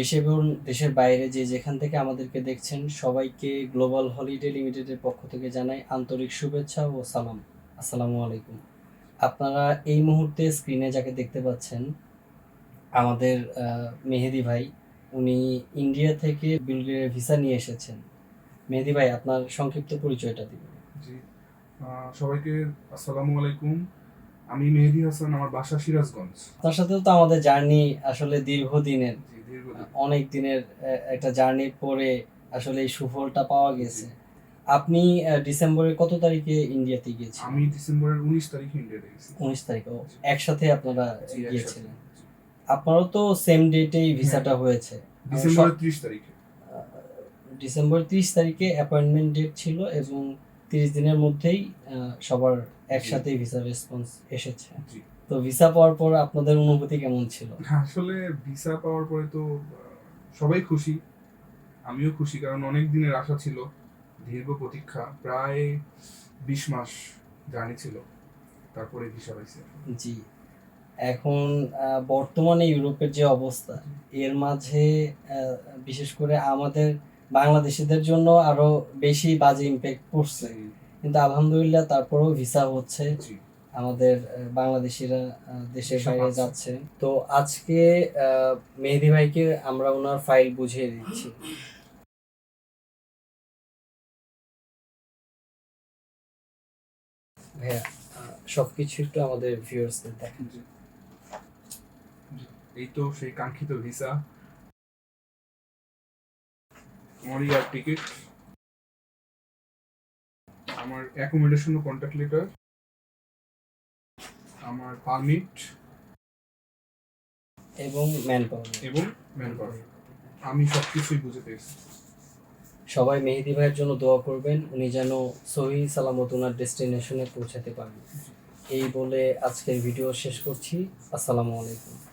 দেশ এবং দেশের বাইরে যে যেখান থেকে আমাদেরকে দেখছেন সবাইকে গ্লোবাল হলিডে লিমিটেডের পক্ষ থেকে জানাই আন্তরিক শুভেচ্ছা ও সালাম। আসসালামু আলাইকুম। আপনারা এই মুহূর্তে স্ক্রিনে যাকে দেখতে পাচ্ছেন আমাদের মেহেদি ভাই উনি ইন্ডিয়া থেকে বিলগেরিয়া ভিসা নিয়ে এসেছেন। মেহেদি ভাই আপনার সংক্ষিপ্ত পরিচয়টা দিবেন জি সবাইকে আসসালামু আলাইকুম। আমি মেহেদি হাসান আমার বাসা সিরাজগঞ্জ। তার সাথেও তো আমাদের জার্নি আসলে দীর্ঘদিনের। অনেক দিনের একটা জার্নির পরে আসলে এই সুফলটা পাওয়া গেছে। আপনি ডিসেম্বরের কত তারিখে ইন্ডিয়াতে গিয়েছিলেন? আমি ডিসেম্বরের উনিশ তারিখে ইন্ডিয়াতে গেছি উনিশ তারিখে একসাথে আপনারা গিয়েছিলেন। আপনারও তো সেম ডেটেই ভিসাটা হয়েছে। ডিসেম্বরের ত্রিশ তারিখে। ডিসেম্বর তিরিশ তারিখে অ্যাপয়েন্টমেন্ট ডেট ছিল এবং তিরিশ দিনের মধ্যেই সবার একসাথেই ভিসা রেসপন্স এসেছে। জি। তো ভিসা পাওয়ার পর আপনাদের অনুভূতি কেমন ছিল? আসলে ভিসা পাওয়ার পরে তো সবাই খুশি। আমিও খুশি কারণ অনেক দিনের আশা ছিল দীর্ঘ প্রতীক্ষা প্রায় বিশ মাস জার্নি ছিল তারপরে ভিসা পাইছে। জি। এখন বর্তমানে ইউরোপের যে অবস্থা এর মাঝে বিশেষ করে আমাদের বাংলাদেশিদের জন্য আরও বেশি বাজে ইম্প্যাক্ট পড়ছে। কিন্তু আলহামদুলিল্লাহ তারপরেও ভিসা হচ্ছে। আমাদের বাংলাদেশিরা দেশের বাইরে যাচ্ছে। তো আজকে মেহেদি ভাইকে আমরা ওনার ফাইল বুঝিয়ে দিচ্ছি। ভাইয়া সবকিছু একটু আমাদের ভিউয়ার্সদের দেখেন। এই তো সেই কাঙ্ক্ষিত ভিসা আমার ইয়ার টিকিট আমার অ্যাকোমোডেশন কন্ট্যাক্ট লেটার আমার পারমিট এবং ম্যান পাওয়ার এবং ম্যান পাওয়ার আমি সব কিছুই বুঝে পেয়েছি। সবাই মেহেদি ভাইয়ের জন্য দোয়া করবেন উনি যেন সহি সালামত ওনার ডেস্টিনেশনে পৌঁছাতে পারেন। এই বলে আজকের ভিডিও শেষ করছি। আসসালামু আলাইকুম।